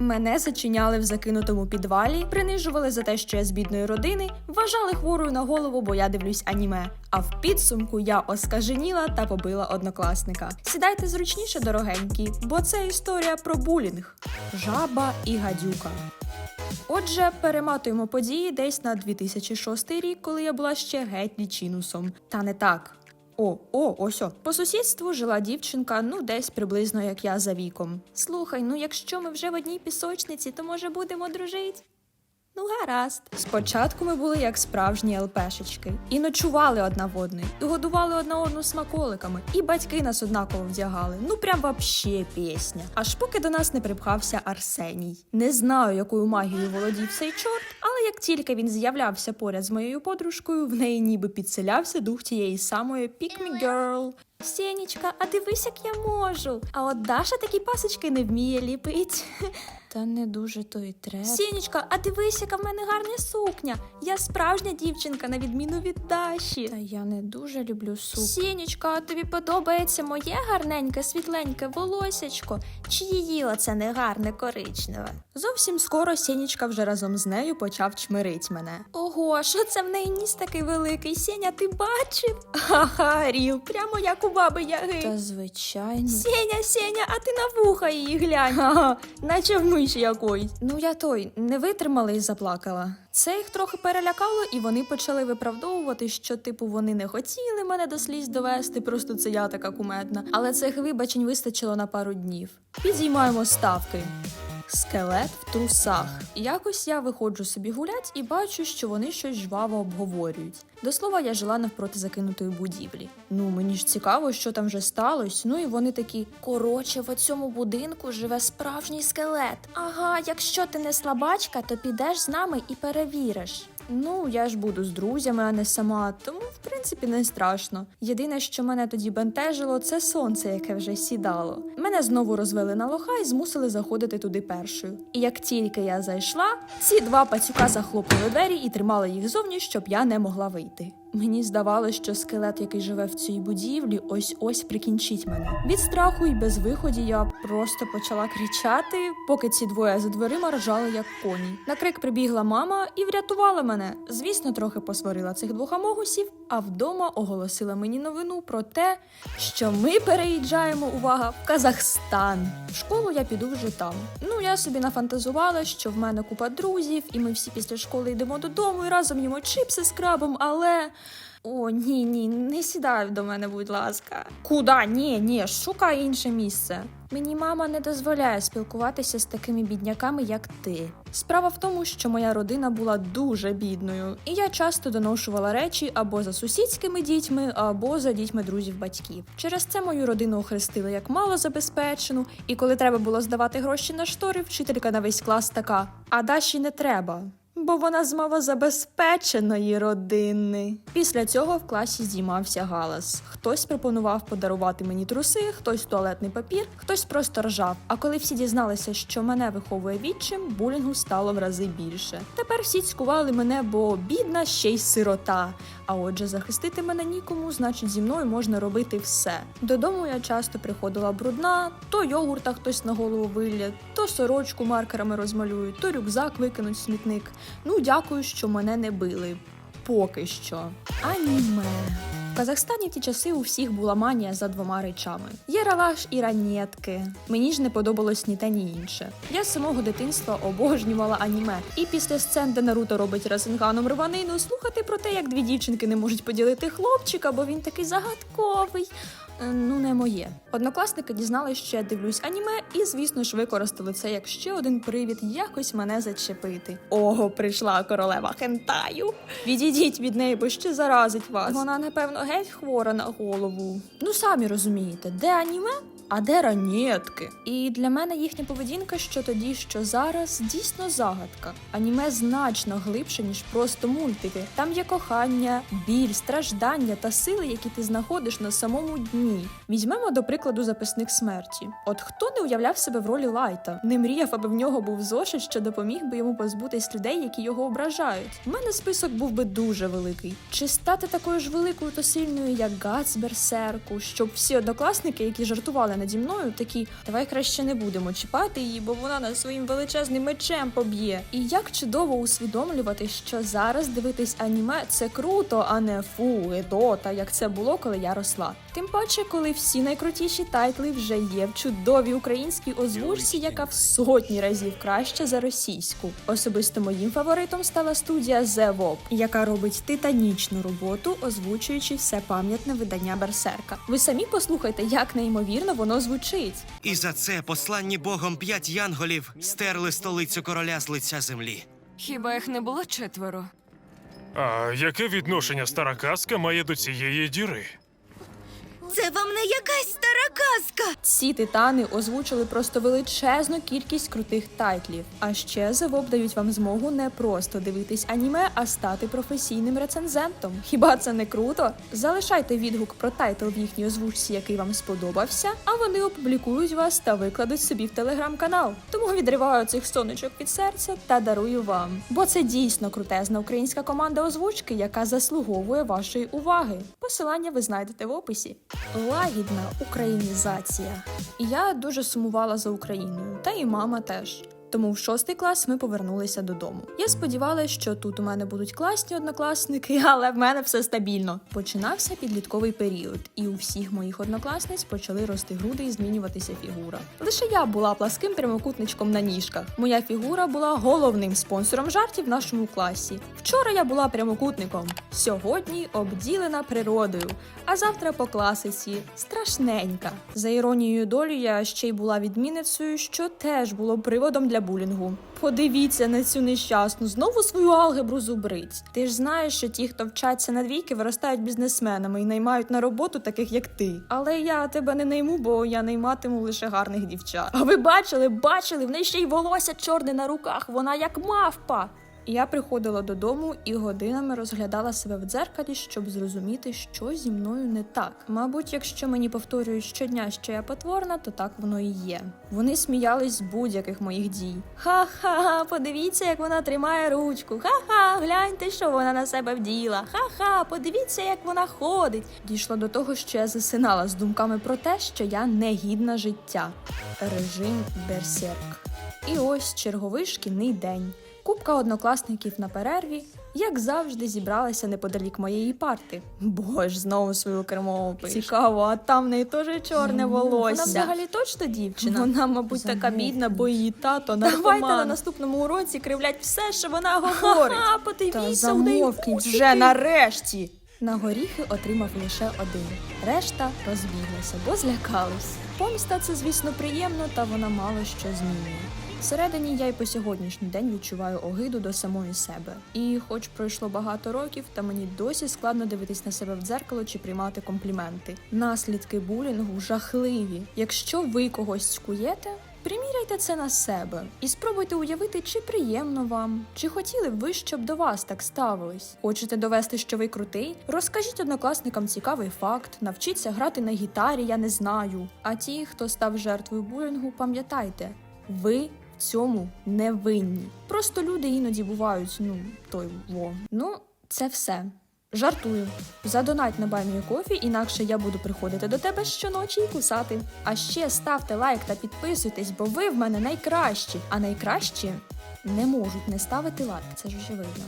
Мене зачиняли в закинутому підвалі, принижували за те, що я з бідної родини, вважали хворою на голову, бо я дивлюсь аніме. А в підсумку я оскаженіла та побила однокласника. Сідайте зручніше, дорогенькі, бо це історія про булінг, жаба і гадюка. Отже, перематуємо події десь на 2006 рік, коли я була ще геть лічинусом. Та не так. О, о, ось о. По сусідству жила дівчинка, ну десь приблизно як я за віком. Слухай, ну якщо ми вже в одній пісочниці, то може будемо дружити? Ну, гаразд. Спочатку ми були як справжні ЛПшечки. І ночували одна в одної, і годували одна одну смаколиками, і батьки нас однаково вдягали. Ну прям вообще пісня. Аж поки до нас не припхався Арсеній. Не знаю, якою магією володів цей чорт, але як тільки він з'являвся поряд з моєю подружкою, в неї ніби підселявся дух тієї самої Pick Me Girl. Сєнічка, а дивись, як я можу. А от Даша такі пасочки не вміє ліпить. Та не дуже то й треба. Сінічка, а дивись, яка в мене гарна сукня. Я справжня дівчинка, на відміну від Даші. Та я не дуже люблю сукню. Сінічка, а тобі подобається моє гарненьке, світленьке волосячко? Чи її оце негарне коричневе? Зовсім скоро Сінічка вже разом з нею почав чмирить мене. Ого, що це в неї ніс такий великий? Сеня, ти бачив? Ха-ха, Ріл, прямо як у баби Яги. Та звичайно. Сеня, Сеня, а ти на вуха її глянь. Ага, наче в миші якоїсь. Ну я той не витримала і заплакала. Це їх трохи перелякало, і вони почали виправдовувати, що типу вони не хотіли мене до сліз довести, просто це я така куметна. Але цих вибачень вистачило на пару днів. Підіймаємо ставки. Скелет в трусах. Якось я виходжу собі гулять і бачу, що вони щось жваво обговорюють. До слова, я жила навпроти закинутої будівлі. Ну мені ж цікаво, що там вже сталося. Ну і вони такі: коротше, в цьому будинку живе справжній скелет. Ага, якщо ти не слабачка, то підеш з нами і перевіриш. Ну, я ж буду з друзями, а не сама, тому в принципі не страшно. Єдине, що мене тоді бентежило, це сонце, яке вже сідало. Мене знову розвели на лоха і змусили заходити туди першою. І як тільки я зайшла, ці два пацюка захлопнули двері і тримали їх зовні, щоб я не могла вийти. Мені здавалося, що скелет, який живе в цій будівлі, ось ось прикінчить мене. Від страху і без виході я просто почала кричати, поки ці двоє за дверима ржали як коні. На крик прибігла мама і врятувала мене. Звісно, трохи посварила цих двох амогусів, а вдома оголосила мені новину про те, що ми переїжджаємо увага в Казахстан. В школу я піду вже там. Ну я собі нафантазувала, що в мене купа друзів, і ми всі після школи йдемо додому і разом їмо чипси з крабом, але. О, ні, ні, не сідай до мене, будь ласка. Куда? Ні, ні, шукай інше місце. Мені мама не дозволяє спілкуватися з такими бідняками, як ти. Справа в тому, що моя родина була дуже бідною, і я часто доношувала речі або за сусідськими дітьми, або за дітьми друзів батьків. Через це мою родину охрестили як малозабезпечену, і коли треба було здавати гроші на штори, вчителька на весь клас така: а Даші не треба. Бо вона з малозабезпеченої родини. Після цього в класі здіймався галас. Хтось пропонував подарувати мені труси, хтось туалетний папір, хтось просто ржав. А коли всі дізналися, що мене виховує відчим, булінгу стало в рази більше. Тепер всі цькували мене, бо бідна ще й сирота. А отже, захистити мене нікому, значить, зі мною можна робити все. Додому я часто приходила брудна, то йогурта хтось на голову вилє, то сорочку маркерами розмалюють, то рюкзак викинуть в смітник. Ну, дякую, що мене не били. Поки що. Аніме. Казахстані в ті часи у всіх була манія за двома речами: єралаш і ранєтки. Мені ж не подобалось ні те, ні інше. Я з самого дитинства обожнювала аніме. І після сцен, де Наруто робить Расенганом рванину, слухати про те, як дві дівчинки не можуть поділити хлопчика, бо він такий загадковий. Е, Ну, не моє. Однокласники дізналися, що я дивлюсь аніме, і, звісно ж, використали це як ще один привід якось мене зачепити. Ого, прийшла королева хентаю. Відійдіть від неї, бо ще заразить вас. Вона, напевно, геть хвора на голову. Ну, самі розумієте, де аніме? А де ранетки? І для мене їхня поведінка, що тоді, що зараз, дійсно загадка. Аніме значно глибше, ніж просто мультики. Там є кохання, біль, страждання та сили, які ти знаходиш на самому дні. Візьмемо до прикладу записник смерті. От хто не уявляв себе в ролі Лайта, не мріяв, аби в нього був зошит, що допоміг би йому позбутись людей, які його ображають. У мене список був би дуже великий. Чи стати такою ж великою та сильною, як Гац Берсерку, щоб всі однокласники, які жартували наді мною, такі давай краще не будемо чіпати її, бо вона нас своїм величезним мечем поб'є. І як чудово усвідомлювати, що зараз дивитись аніме це круто, а не фу, гедота, як це було, коли я росла. Тим паче, коли всі найкрутіші тайтли вже є в чудовій українській озвучці, яка в сотні разів краща за російську. Особисто моїм фаворитом стала студія The Vob, яка робить титанічну роботу, озвучуючи все пам'ятне видання Берсерка. Ви самі послухайте, як неймовірно воно звучить. І за це посланні Богом п'ять янголів стерли столицю короля з лиця землі. Хіба їх не було четверо? А яке відношення стара казка має до цієї діри? Це вам не якась стара казка. Ці титани озвучили просто величезну кількість крутих тайтлів. А ще завоб дають вам змогу не просто дивитись аніме, а стати професійним рецензентом. Хіба це не круто? Залишайте відгук про тайтл в їхній озвучці, який вам сподобався, а вони опублікують вас та викладуть собі в телеграм-канал. Тому відриваю цих сонечок від серця та дарую вам. Бо це дійсно крутезна українська команда озвучки, яка заслуговує вашої уваги. Посилання ви знайдете в описі. Лагідна українізація. Я дуже сумувала за Україною, та і мама теж. Тому в шостий клас ми повернулися додому. Я сподівалася, що тут у мене будуть класні однокласники, але в мене все стабільно. Починався підлітковий період, і у всіх моїх однокласниць почали рости груди і змінюватися фігура. Лише я була пласким прямокутничком на ніжках. Моя фігура була головним спонсором жартів в нашому класі. Вчора я була прямокутником, сьогодні обділена природою, а завтра по класиці страшненька. За іронією долі я ще й була відмінницею, що теж було приводом для булінгу. Подивіться на цю нещасну, знову свою алгебру зубрить. Ти ж знаєш, що ті, хто вчаться на двійки, виростають бізнесменами і наймають на роботу таких, як ти. Але я тебе не найму, бо я найматиму лише гарних дівчат. А ви бачили, бачили, в неї ще й волосся чорне на руках, вона як мавпа. Я приходила додому і годинами розглядала себе в дзеркалі, щоб зрозуміти, що зі мною не так. Мабуть, якщо мені повторюють щодня, що я потворна, то так воно і є. Вони сміялись з будь-яких моїх дій. Ха-ха, подивіться, як вона тримає ручку. Ха-ха, гляньте, що вона на себе вділа. Ха-ха, подивіться, як вона ходить. Дійшло до того, що я засинала з думками про те, що я не гідна життя. Режим берсерк. І ось черговий шкільний день. Купка однокласників на перерві, як завжди, зібралася неподалік моєї парти. Боже, знову свою кермову пише. Цікаво, а там в неї теж чорне волосся. Вона взагалі точно дівчина. Вона, мабуть, така бідна, бо її тато на Давайте на наступному уроці кривлять все, що вона говорить. А, подивіться, у неї вже нарешті. На горіхи отримав лише один. Решта розбіглася, бо злякались. Помста це, звісно, приємно, та вона мало що змінює. Всередині я й по сьогоднішній день відчуваю огиду до самої себе. І, хоч пройшло багато років, та мені досі складно дивитись на себе в дзеркало чи приймати компліменти. Наслідки булінгу жахливі. Якщо ви когось цькуєте, Приміряйте це на себе і спробуйте уявити, чи приємно вам, чи хотіли б ви, щоб до вас так ставились. Хочете довести, що ви крутий? Розкажіть однокласникам цікавий факт, навчіться грати на гітарі, я не знаю. А ті, хто став жертвою булінгу, пам'ятайте, ви цьому не винні. Просто люди іноді бувають, ну той во. Ну, це все. Жартую. Задонать на баймію кофі, інакше я буду приходити до тебе щоночі і кусати. А ще ставте лайк та підписуйтесь, бо ви в мене найкращі. А найкращі не можуть не ставити лайк, це ж очевидно.